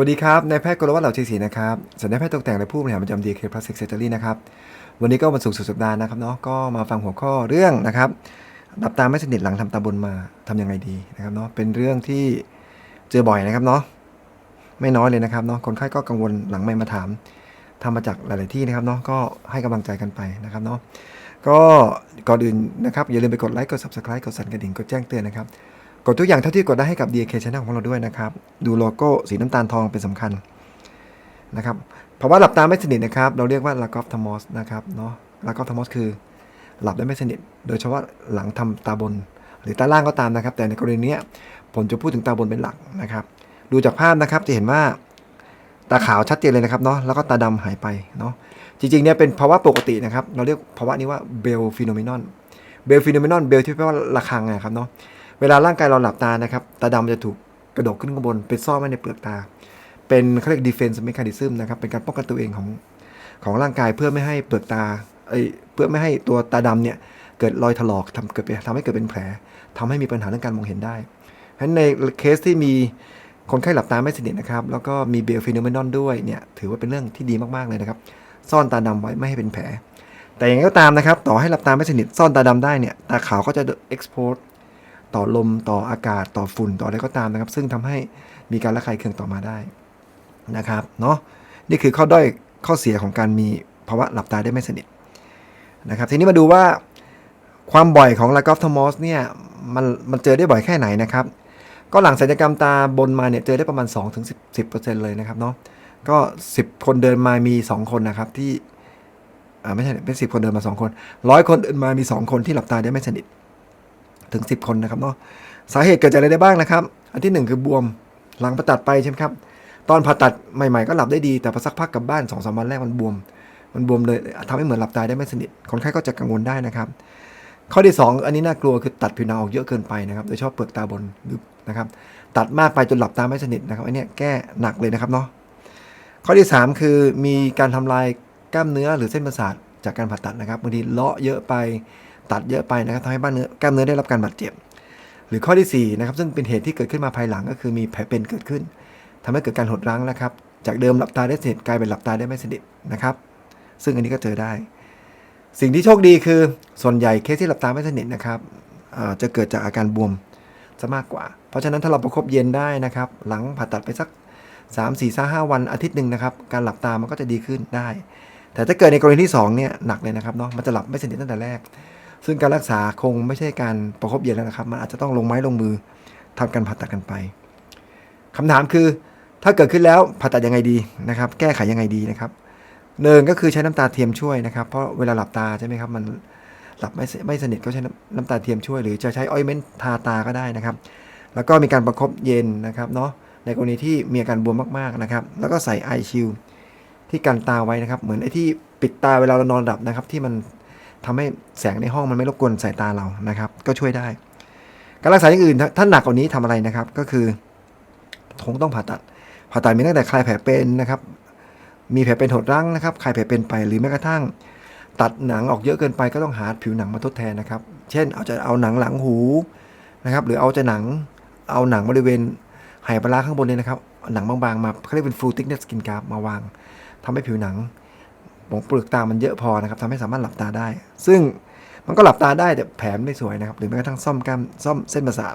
วัสดีครับ นายแพทย์กรวัตเหล่าชัยศรีนะครับสัญญาแพทย์ตกแต่งและผู้บริหารประจำดีเคพลัสเซ็กเซอรี่นะครับ วันนี้ก็วันศุกร์สุดสัปดาห์นะครับเนาะ ก็มาฟังหัวข้อเรื่องนะครับหลับตาไม่สนิทหลังทำตาบนมาทำยังไงดีนะครับเนาะ เป็นเรื่องที่เจอบ่อยนะครับเนาะ ไม่น้อยเลยนะครับเนาะ คนไข้ก็กังวลหลังไม่มาถามทำมาจากหลาย ๆ ที่นะครับเนาะ ก็ให้กำลังใจกันไปนะครับเนาะ ก็ก่อนอื่นนะครับอย่าลืมไปกดไลค์ กด subscribe กดสั่นกระดิ่ง กดแจ้งเตือนนะครับ กดทุกอย่างเท่าที่กดได้ให้กับ DK Channel ของเราด้วยนะครับ ดูโลโก้สีน้ำตาลทองเป็นสำคัญนะครับภาวะหลับตาไม่สนิทนะครับ เราเรียกว่าลากอฟทามอสนะครับเนาะลากอฟทามอสคือหลับได้ไม่สนิท โดยเฉพาะหลังทำตาบน หรือตาล่างก็ตามนะครับ แต่ในกรณีนี้ผมจะพูดถึงตาบนเป็นหลักนะครับ ดูจากภาพนะครับจะเห็นว่าตาขาวชัดเจนเลยนะครับเนาะแล้วก็ตาดำหายไปเนาะจริงๆเนี่ยเป็นภาวะปกตินะครับ เราเรียกภาวะนี้ว่าเบลฟิโนเมนอนเบลฟิโนเมนอนเบลที่แปลว่าระฆังนะครับเนาะ เวลาร่างกายเราหลับตานะครับ ตาดำจะถูกกระดกขึ้นข้างบนไปซ่อนไว้ในเปลือกตา เป็นเขาเรียก defense mechanism นะครับ เป็นการป้องกันตัวเองของของร่างกายเพื่อไม่ให้เปลือกตาเอ้ยเพื่อไม่ให้ตัวตาดำเนี่ยเกิดรอยถลอกทำเกิดเป็นทำให้เกิดเป็นแผลทำให้มีปัญหาเรื่องการมองเห็นได้เพราะฉะนั้นในเคสที่มีคนไข้หลับตาไม่สนิทนะครับ แล้วก็มีเบลฟิโนเมนอนด้วยเนี่ยถือว่าเป็นเรื่องที่ดีมากๆเลยนะครับ ซ่อนตาดำไว้ไม่ให้เป็นแผล แต่อย่างไรก็ตามนะครับ ต่อให้หลับตาไม่สนิทซ่อนตาดำได้เนี่ยตาขาวก็จะ expose ต่อลมต่ออากาศต่อฝุ่นต่ออะไรก็ตามนะครับ ซึ่งทำให้มีการระคายเคืองต่อมาได้นะครับเนาะนี่คือข้อด้อยข้อเสียของการมีภาวะหลับตาได้ไม่สนิทนะครับทีนี้มาดูว่าความบ่อยของลากอฟทมอสเนี่ยมันมันเจอได้บ่อยแค่ไหนนะครับ ก็หลังศัลยกรรมตาบนมาเนี่ยเจอได้ประมาณ 2-10%ถึงเลยนะครับเนาะก็ 10 คนเดินมามี 2 คนนะครับที่อ่าไม่ใช่เป็นสิคนเดินมา 2 คนร้อยคนเดินมามี 2 คนที่หลับตาได้ไม่สนิท ถึง 10 คนนะครับเนาะสาเหตุเกิดจากอะไรได้บ้างนะครับ อันที่ 1 คือบวมหลังผ่าตัดไปใช่ไหมครับตอนผ่าตัดใหม่ๆก็หลับได้ดีแต่พอสักพักกลับบ้าน2อสวันแรกมันบวม มันบวมเลยทำให้เหมือนหลับตายได้ไม่สนิทคนไข้ก็จะกังวลได้นะครับข้อที่ 2 อันนี้น่ากลัวคือตัดผิวหนังออกเยอะเกินไปนะครับโดยเฉพาะเปลือกตาบนลึกนะครับตัดมากไปจนหลับตาไม่สนิทนะครับอันนี้แก้หนักเลยนะครับเนาะข้อที่ 3 คือมีการทำลายกล้ามเนื้อหรือเส้นประสาทจากการผ่าตัดนะครับบางทีเลาะเยอะไป ตัดเยอะไปนะครับทำให้บ้านเนื้อกล้ามเนื้อได้รับการบาดเจ็บ หรือข้อที่4นะครับซึ่งเป็นเหตุที่เกิดขึ้นมาภายหลังก็คือมีแผลเป็นเกิดขึ้นทำให้เกิดการหดรั้งนะครับ จากเดิมหลับตาได้สนิทกลายเป็นหลับตาได้ไม่สนิทนะครับ ซึ่งอันนี้ก็เจอได้ สิ่งที่โชคดีคือส่วนใหญ่เคสที่หลับตาไม่สนิทนะครับจะเกิดจากอาการบวมจะมากกว่า เพราะฉะนั้นถ้าเราประคบเย็นได้นะครับ หลังผ่าตัดไปสัก 3 4 5 5 วันอาทิตย์หนึ่งนะครับ การหลับตามันก็จะดีขึ้นได้ แต่ถ้าเกิดในกรณีที่2เนี่ยหนักเลยนะครับเนาะ มันจะหลับไม่สนิทตั้งแต่แรก ซึ่งการรักษาคงไม่ใช่การประคบเย็นแล้วนะครับ มันอาจจะต้องลงไม้ลงมือทำการผ่าตัดกันไปคำถามคือถ้าเกิดขึ้นแล้วผ่าตัดยังไงดีนะครับ แก้ไขยังไงดีนะครับหนึ่งก็คือใช้น้ำตาเทียมช่วยนะครับ เพราะเวลาหลับตาใช่ไหมครับมันหลับไม่ไม่สนิทก็ใช้น้ำนำตาเทียมช่วย หรือจะใช้ออยเมนต์ทาตาก็ได้นะครับ แล้วก็มีการประคบเย็นนะครับเนาะในกรณีที่มีอาการบวมมากๆนะครับ แล้วก็ใส่ไอชิลที่กันตาไว้นะครับ เหมือนไอ้ที่ปิดตาเวลาเรานอนหลับนะครับ ที่มัน ทำให้แสงในห้องมันไม่รบกวนสายตาเรานะครับ ก็ช่วยได้ การรักษาอย่างอื่นถ้าถ้าหนักกว่านี้ทำอะไรนะครับ ก็คือคงต้องผ่าตัด ผ่าตัดมีตั้งแต่คลายแผลเป็นนะครับ มีแผลเป็นหดรั้งนะครับ คลายแผลเป็นไปหรือแม้กระทั่ง ตัดหนังออกเยอะเกินไปก็ต้องหาผิวหนังมาทดแทนนะครับ เช่นเอาจะเอาหนังหลังหูนะครับ หรือเอาจะหนังเอาหนังบริเวณไหปลาข้างบนเนี่ยนะครับหนังบางๆมาเขาเรียกเป็น full thickness skin graft มาวางทำให้ผิวหนัง ของเปลือกตามันเยอะพอนะครับทำให้สามารถหลับตาได้ ซึ่งมันก็หลับตาได้แต่แผลไม่สวยนะครับหรือแม้กระทั่งซ่อมกล้ามซ่อมเส้นประสาท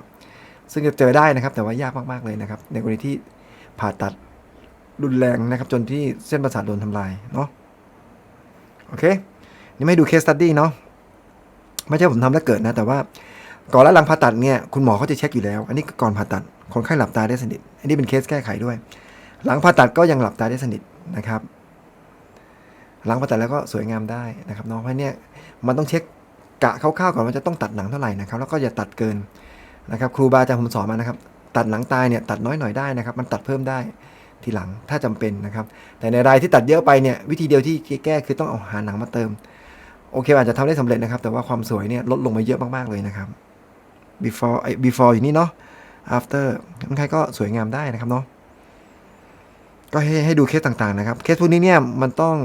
ซึ่งจะเจอได้นะครับ แต่ว่ายากมากๆเลยนะครับ ในกรณีที่ผ่าตัดรุนแรงนะครับ จนที่เส้นประสาทโดนทำลายเนาะโอเค นี่ไม่ดูเคสตัดดี้เนาะไม่ใช่ผมทำแล้วเกิดนะ แต่ว่าก่อนและหลังผ่าตัดเนี่ยคุณหมอเขาจะเช็คอยู่แล้ว อันนี้ก่อนผ่าตัดคนไข้หลับตาได้สนิท อันนี้เป็นเคสแก้ไขด้วย หลังผ่าตัดก็ยังหลับตาได้สนิทนะครับ หลังผ่าตัดแล้วก็สวยงามได้นะครับน้องเพราะเนี่ยมันต้องเช็คกะคร่าวๆก่อนว่าจะต้องตัดหนังเท่าไหร่นะครับแล้วก็อย่าตัดเกินนะครับครูบาอาจารย์ผมสอนมานะครับตัดหนังตายเนี่ยตัดน้อยหน่อยได้นะครับ มันตัดเพิ่มได้ทีหลังถ้าจำเป็นนะครับ แต่ในรายที่ตัดเยอะไปเนี่ยวิธีเดียวที่แก้คือต้องเอาหาหนังมาเติม โอเคอาจจะทำได้สำเร็จนะครับ แต่ว่าความสวยเนี่ยลดลงมาเยอะมากๆเลยนะครับ before ไอ้ before อยู่นี่เนาะ after คนไข้ก็สวยงามได้นะครับเนาะก็ให้ให้ดูเคสต่างๆนะครับ เคสพวกนี้เนี่ยมันต้อง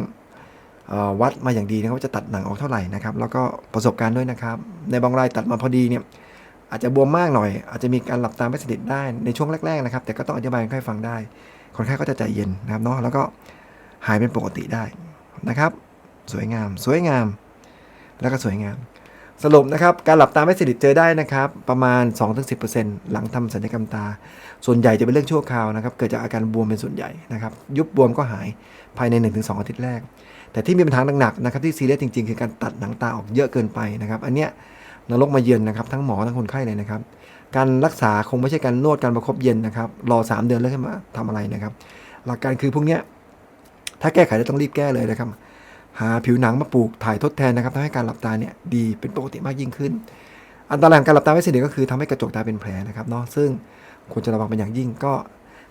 วัดมาอย่างดีนะครับว่าจะตัดหนังออกเท่าไหร่นะครับ แล้วก็ประสบการณ์ด้วยนะครับ ในบางรายตัดมาพอดีเนี่ยอาจจะบวมมากหน่อย อาจจะมีการหลับตาไม่สนิทได้ในช่วงแรกๆนะครับ แต่ก็ต้องอธิบายให้ฟังได้ คนไข้ก็จะใจเย็นนะครับเนาะแล้วก็หายเป็นปกติได้นะครับ สวยงาม สวยงาม แล้วก็สวยงาม สรุปนะครับ การหลับตาไม่สนิทเจอได้นะครับ ประมาณ 2-10%หลังทำศัลยกรรมตา ส่วนใหญ่จะเป็นเรื่องชั่วคราวนะครับ เกิดจากอาการบวมเป็นส่วนใหญ่นะครับ ยุบบวมก็หายภายใน 1-2 อาทิตย์แรก แต่ที่มีปัญหาหนักๆนะครับที่ซีเรียสจริงๆ คือการตัดหนังตาออกเยอะเกินไปนะครับ อันเนี้ยนรกมาเยือนนะครับ ทั้งหมอทั้งคนไข้เลยนะครับ การรักษาคงไม่ใช่การนวดการประคบเย็นนะครับ รอ 3 เดือนแล้วขึ้นมาทำอะไรนะครับ หลักการคือพวกเนี้ยถ้าแก้ไขได้ต้องรีบแก้เลยนะครับ หาผิวหนังมาปลูกถ่ายทดแทนนะครับทำให้การหลับตาเนี่ยดีเป็นปกติมากยิ่งขึ้น อันตรายของการหลับตาไม่สนิทก็คือทำให้กระจกตาเป็นแผลนะครับเนาะซึ่งควรจะระวังเป็นอย่างยิ่งก็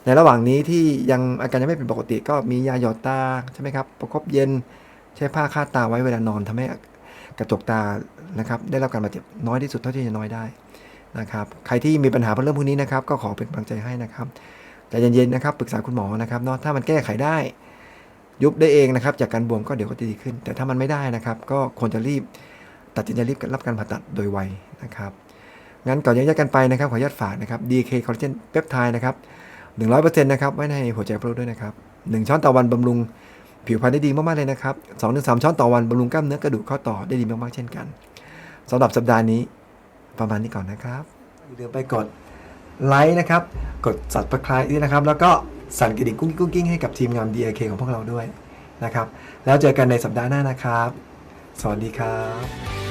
ในระหว่างนี้ที่ยังอาการยังไม่เป็นปกติก็มียาหยอดตาใช่ไหมครับประคบเย็นใช้ผ้าคาดตาไว้เวลานอนทำให้กระจกตานะครับได้รับการบาดเจ็บน้อยที่สุดเท่าที่จะน้อยได้นะครับใครที่มีปัญหาเรื่องพวกนี้นะครับก็ขอเป็นกำลังใจให้นะครับใจเย็นๆนะครับปรึกษาคุณหมอนะครับเนาะถ้ามันแก้ไขได้ ยุบได้เองนะครับ จากการบวมก็เดี๋ยวก็จะดีขึ้น แต่ถ้ามันไม่ได้นะครับ ก็ควรจะรีบตัดสินใจรีบรับการผ่าตัดโดยไวนะครับงั้นก่อนแยกกันไปนะครับขออนุญาตฝากนะครับ DK Collagen Peptide นะครับ 100%นะครับ ไว้ในหัวใจพวกเราด้วยนะครับ 1 ช้อนต่อวันบำรุงผิวพรรณได้ดีมากๆเลยนะครับ2-3ช้อนต่อวันบำรุงกล้ามเนื้อกระดูกข้อต่อได้ดีมากๆเช่นกันสำหรับสัปดาห์นี้ประมาณนี้ก่อนนะครับอย่าลืมไปกดไลค์นะครับ กด subscribe ด้วยนะครับ แล้วก็สั่นกระดิ่งกุ้งกิ้งกุ้งกิ้งให้กับทีมงาน DK ของพวกเราด้วยนะครับ แล้วเจอกันในสัปดาห์หน้านะครับ สวัสดีครับ